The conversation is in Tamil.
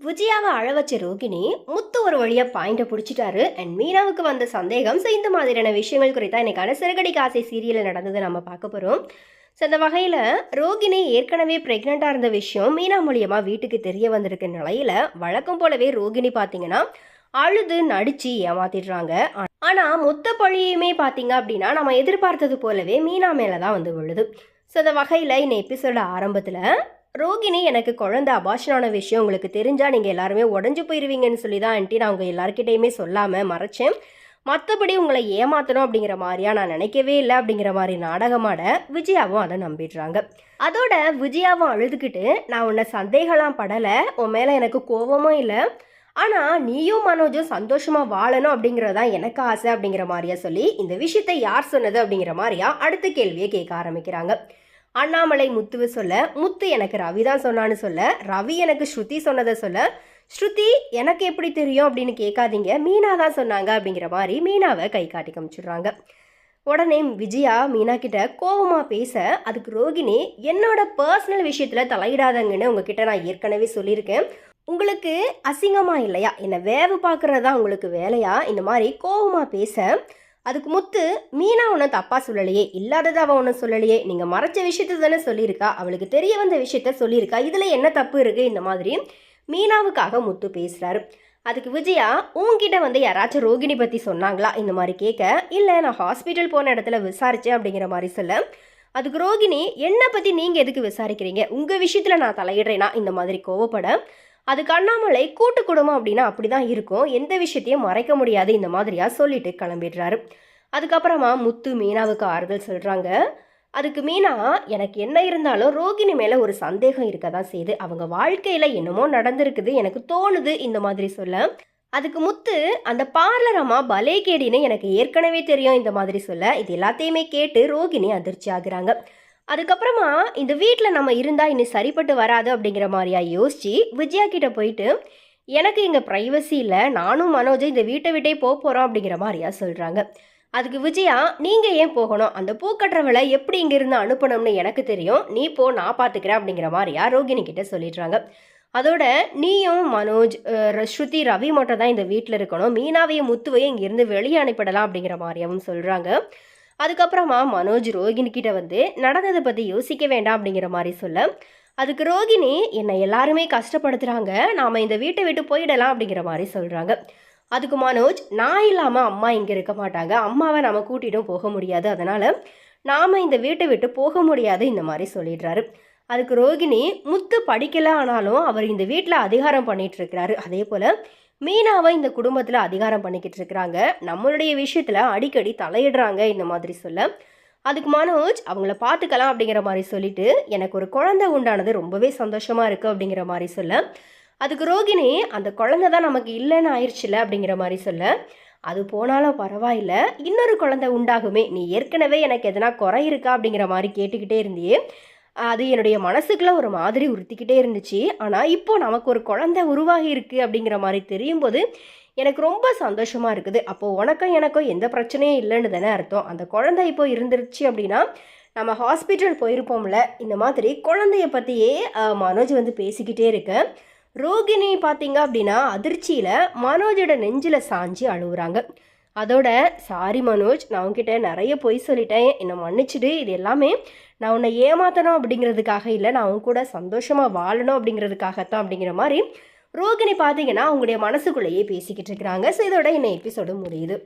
விஜயாவை அழ வச்ச ரோகிணி முத்து ஒரு வழியா பாயிண்ட பிடிச்சிட்டாரு. அண்ட் மீனாவுக்கு வந்த சந்தேகம் ஸோ இந்த மாதிரியான விஷயங்கள் குறித்தா இன்னைக்கான சிறுகடி காசை சீரியலில் நடந்தது நம்ம பார்க்க போகிறோம் ஸோ அந்த வகையில் ரோகிணி ஏற்கனவே ப்ரெக்னெண்ட்டாக இருந்த விஷயம் மீனா மூலியமாக வீட்டுக்கு தெரிய வந்திருக்க நிலையில் வழக்கம் போலவே ரோகிணி பார்த்தீங்கன்னா அழுது நடித்து ஏமாத்திடுறாங்க. ஆனால் மொத்த பழியுமே பார்த்தீங்க அப்படின்னா நம்ம எதிர்பார்த்தது போலவே மீனா மேலே தான் வந்து விழுது. ஸோ அந்த வகையில் இந்த எபிசோட ஆரம்பத்தில் ரோகிணி எனக்கு குழந்தை அபாஷனான விஷயம் உங்களுக்கு தெரிஞ்சால் நீங்கள் எல்லாருமே உடஞ்சு போயிடுவீங்கன்னு சொல்லி தான் ஆண்டி நான் உங்கள் எல்லாருக்கிட்டையுமே சொல்லாமல் மறைச்சேன். மற்றபடி உங்களை ஏமாத்தணும் அப்படிங்கிற மாதிரியா நான் நினைக்கவே இல்லை அப்படிங்கிற மாதிரி நாடகமாட விஜயாவும் அதை நம்பிடுறாங்க. அதோட விஜயாவும் அழுதுகிட்டு நான் உன்னை சந்தேகம்லாம் படலை உன் மேலே எனக்கு கோபமும் இல்லை. ஆனால் நீயும் மனோஜும் சந்தோஷமாக வாழணும் அப்படிங்கிறது தான் எனக்கு ஆசை அப்படிங்கிற மாதிரியா சொல்லி இந்த விஷயத்தை யார் சொன்னது அப்படிங்கிற மாதிரியா அடுத்த கேள்வியை கேட்க ஆரம்பிக்கிறாங்க. அண்ணாமலை முத்துவை சொல்ல முத்து எனக்கு ரவி தான் சொன்னான்னு சொல்ல ரவி எனக்கு ஸ்ருதி சொன்னதை சொல்ல ஸ்ருதி எனக்கு எப்படி தெரியும் அப்படின்னு கேட்காதீங்க மீனா தான் சொன்னாங்க அப்படிங்கிற மாதிரி மீனாவை கை காட்டி காமிச்சிடுறாங்க. உடனே விஜயா மீனா கிட்ட கோபமாக பேச அதுக்கு ரோகிணி என்னோட பர்சனல் விஷயத்தில் தலையிடாதங்கன்னு உங்ககிட்ட நான் ஏற்கனவே சொல்லியிருக்கேன். உங்களுக்கு அசிங்கமாக இல்லையா? என்னை வேவு பார்க்குறது தான் உங்களுக்கு வேலையா? இந்த மாதிரி கோபமாக பேச அதுக்கு முத்து மீனா ஒன்றும் தப்பா சொல்லலையே இல்லாததை அவள் ஒன்றும் சொல்லலையே நீங்க மறைச்ச விஷயத்த தானே சொல்லியிருக்கா? அவளுக்கு தெரிய வந்த விஷயத்த சொல்லியிருக்கா? இதுல என்ன தப்பு இருக்கு? இந்த மாதிரி மீனாவுக்காக முத்து பேசுறாரு. அதுக்கு விஜயா உன்கிட்ட வந்து யாராச்சும் ரோகிணி பற்றி சொன்னாங்களா? இந்த மாதிரி கேட்க இல்லை நான் ஹாஸ்பிட்டல் போன இடத்துல விசாரித்தேன் அப்படிங்கிற மாதிரி சொல்ல அதுக்கு ரோகிணி என்னை பற்றி நீங்கள் எதுக்கு விசாரிக்கிறீங்க? உங்கள் விஷயத்தில் நான் தலையிடுறேனா? இந்த மாதிரி கோவப்பட அதுக்கு அண்ணாமலை கூட்டு குடும்பம் அப்படின்னா அப்படி தான் இருக்கும். எந்த விஷயத்தையும் மறைக்க முடியாது. இந்த மாதிரியாக சொல்லிட்டு கிளம்பிடுறாரு. அதுக்கப்புறமா முத்து மீனாவுக்கு ஆறுதல் சொல்கிறாங்க அதுக்கு மீனா எனக்கு என்ன இருந்தாலும் ரோகிணி மேலே ஒரு சந்தேகம் இருக்க தான் செய்யுது. அவங்க வாழ்க்கையில் என்னமோ நடந்திருக்குது. எனக்கு தோணுது இந்த மாதிரி சொல்ல. அதுக்கு முத்து அந்த பார்லர் அம்மா பலே கேடின்னு எனக்கு ஏற்கனவே தெரியும். இந்த மாதிரி சொல்ல. இது எல்லாத்தையுமே கேட்டு ரோகிணி அதிர்ச்சி ஆகுறாங்க. அதுக்கப்புறமா இந்த வீட்டில் நம்ம இருந்தால் இன்னும் சரிப்பட்டு வராது அப்படிங்கிற மாதிரியா யோசித்து விஜயா கிட்டே போயிட்டு எனக்கு இங்கே ப்ரைவசி இல்லை. நானும் மனோஜும் இந்த வீட்டை விட்டே போக போகிறோம் அப்படிங்கிற மாதிரியா சொல்கிறாங்க அதுக்கு விஜயா நீங்கள் ஏன் போகணும்? அந்த பூக்கட்டுறவளை எப்படி இங்கேருந்து அனுப்பணும்னு எனக்கு தெரியும். நீ போ நான் பார்த்துக்கிறேன் அப்படிங்கிற மாதிரியா ரோகிணி கிட்ட சொல்லிடுறாங்க. அதோட நீயும் மனோஜ் ஸ்ருதி ரவி மட்டும் தான் இந்த வீட்டில் இருக்கணும். மீனாவையும் முத்துவையும் இங்கேருந்து வெளியே அனுப்பிடலாம் அப்படிங்கிற மாதிரியாவும் சொல்கிறாங்க அதுக்கப்புறமா மனோஜ் ரோகிணி கிட்ட வந்து நடந்ததை பற்றி யோசிக்க வேண்டாம் அப்படிங்கிற மாதிரி சொல்ல அதுக்கு ரோகிணி என்னை எல்லாருமே கஷ்டப்படுத்துகிறாங்க நாம் இந்த வீட்டை விட்டு போயிடலாம் அப்படிங்கிற மாதிரி சொல்கிறாங்க அதுக்கு மனோஜ் நான் இல்லாமல் அம்மா இங்கே இருக்க மாட்டாங்க. அம்மாவை நம்ம கூட்டிகிட்டும் போக முடியாது. அதனால் நாம் இந்த வீட்டை விட்டு போக முடியாது இந்த மாதிரி சொல்லிடுறாரு. அதுக்கு ரோகிணி முத்து படிக்கல ஆனாலும் அவர் இந்த வீட்டில் அதிகாரம் பண்ணிகிட்ருக்கிறாரு அதே போல் மீனாவை இந்த குடும்பத்தில் அதிகாரம் பண்ணிக்கிட்டு இருக்கிறாங்க. நம்மளுடைய விஷயத்தில் அடிக்கடி தலையிடுறாங்க இந்த மாதிரி சொல்ல. அதுக்கு மனோஜ் அவங்கள பார்த்துக்கலாம் அப்படிங்கிற மாதிரி சொல்லிட்டு எனக்கு ஒரு குழந்தை உண்டானது ரொம்பவே சந்தோஷமாக இருக்குது அப்படிங்கிற மாதிரி சொல்ல. அதுக்கு ரோகிணி அந்த குழந்தை தான் நமக்கு இல்லைன்னு ஆயிடுச்சுல அப்படிங்கிற மாதிரி சொல்ல. அது போனாலும் பரவாயில்ல. இன்னொரு குழந்தை உண்டாகுமே. நீ ஏற்கனவே எனக்கு எதனா குறை இருக்கா அப்படிங்கிற மாதிரி கேட்டுக்கிட்டே இருந்தியே. அது என்னுடைய மனசுக்குள்ளே ஒரு மாதிரி உறுத்திக்கிட்டே இருந்துச்சு. ஆனால் இப்போது நமக்கு ஒரு குழந்தை உருவாகி இருக்குது அப்படிங்கிற மாதிரி தெரியும் போது எனக்கு ரொம்ப சந்தோஷமாக இருக்குது. அப்போது உனக்கும் எனக்கும் எந்த பிரச்சனையும் இல்லைன்னு தானே அர்த்தம். அந்த குழந்தை இப்போ இருந்துருச்சு அப்படின்னா நம்ம ஹாஸ்பிட்டல் போயிருப்போம்ல. இந்த மாதிரி குழந்தைய பற்றியே மனோஜ் வந்து பேசிக்கிட்டே இருக்கேன் ரோகிணி பார்த்தீங்க அப்படின்னா அதிர்ச்சியில் மனோஜோட நெஞ்சில் சாஞ்சு அழுகுறாங்க அதோட சாரி மனோஜ் நான் உன்கிட்ட நிறைய பொய் சொல்லிட்டேன். என்னை மன்னிச்சிடு. இது எல்லாமே நான் உன்னை ஏமாத்தணும் அப்படிங்கிறதுக்காக இல்லை. நான் உன் கூட சந்தோஷமாக வாழணும் அப்படிங்கிறதுக்காகத்தான். அப்படிங்கிற மாதிரி ரோகிணி பார்த்தீங்கன்னா அவங்களுடைய மனசுக்குள்ளேயே பேசிக்கிட்டு இருக்கிறாங்க. ஸோ இதோட என்ன எபிசோடு முடியுது.